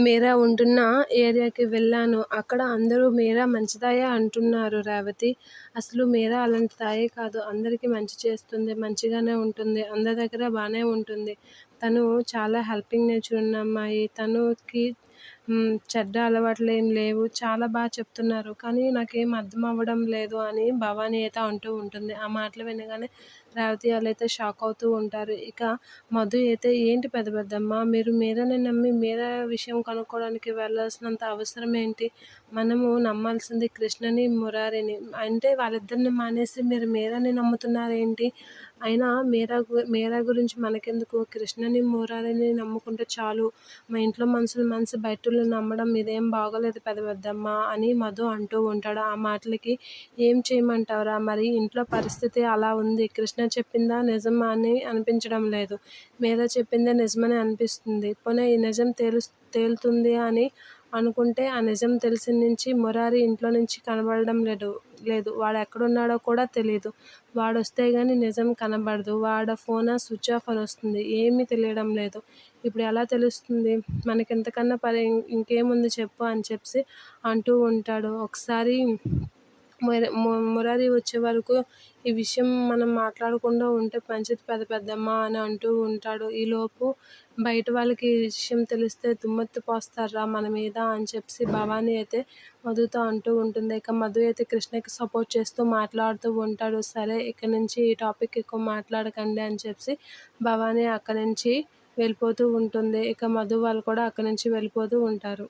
మీరా ఉంటున్న ఏరియాకి వెళ్ళాను. అక్కడ అందరూ మీరా మంచిదాయా అంటున్నారు రేవతి. అసలు మీరా అలాంటి తాయే కాదు. అందరికీ మంచి చేస్తుంది మంచిగానే ఉంటుంది. అందరి దగ్గర బాగానే ఉంటుంది. తను చాలా హెల్పింగ్ నేచర్ ఉన్న అమ్మాయి. తనుకి చెడ్డ అలవాట్లు ఏం లేవు. చాలా బాగా చెప్తున్నారు. కానీ నాకేం అర్థం అవ్వడం లేదు అని భవానీ అయితే అంటూ ఉంటుంది. ఆ మాటలు వినగానే రేవతి వాళ్ళు అయితే షాక్ అవుతూ ఉంటారు. ఇక మధు అయితే ఏంటి పెద్ద పెద్దమ్మ మీరు మీరని నమ్మి మీర విషయం కనుక్కోవడానికి వెళ్ళాల్సినంత అవసరం ఏంటి? మనము నమ్మాల్సింది కృష్ణని మురారిని. అంటే వాళ్ళిద్దరిని మానేసి మీరు మీరని నమ్ముతున్నారేంటి? అయినా మీరా మీరా గురించి మనకెందుకు? కృష్ణని మురారిని నమ్ముకుంటే చాలు. మా ఇంట్లో మనుషులు మనసు బయట నమ్మడం ఇదేం బాగోలేదు పెద్ద పెద్దమ్మ అని మధు అంటూ ఉంటాడు. ఆ మాటలకి ఏం చేయమంటావురా? మరి ఇంట్లో పరిస్థితి అలా ఉంది. కృష్ణ చెప్పిందా నిజమా అని అనిపించడం లేదు. మీరా చెప్పిందే నిజమని అనిపిస్తుంది. పోనీ ఈ నిజం తేలు తేలుతుంది అని అనుకుంటే ఆ నిజం తెలిసి నుంచి మురారి ఇంట్లో నుంచి కనబడడం లేదు. లేదు. వాడు ఎక్కడున్నాడో కూడా తెలియదు వాడు వస్తే కానీ నిజం కనబడదు. వాడ ఫోన్ స్విచ్ ఆఫ్ అని వస్తుంది. ఏమీ తెలియడం లేదు. ఇప్పుడు ఎలా తెలుస్తుంది? మనకి ఇంతకన్నా పరి ఇంకేముంది చెప్పు అని చెప్పి అంటూ ఉంటాడు. ఒకసారి మురారి వచ్చే వరకు ఈ విషయం మనం మాట్లాడకుండా ఉంటే మంచిది పెద్ద పెద్దమ్మ అని అంటూ ఉంటాడు. ఈలోపు బయట వాళ్ళకి ఈ విషయం తెలిస్తే దుమ్మెత్తు పోస్తారా మన మీద అని చెప్పి భవానీ అయితే మధుతో అంటూ ఉంటుంది. ఇక మధు అయితే కృష్ణకి సపోర్ట్ చేస్తూ మాట్లాడుతూ ఉంటాడు. సరే ఇక్కడ నుంచి ఈ టాపిక్ ఎక్కువ మాట్లాడకండి అని చెప్పి భవానీ అక్కడి నుంచి వెళ్ళిపోతూ ఉంటుంది. ఇక మధు వాళ్ళు కూడా అక్కడి నుంచి వెళ్ళిపోతూ ఉంటారు.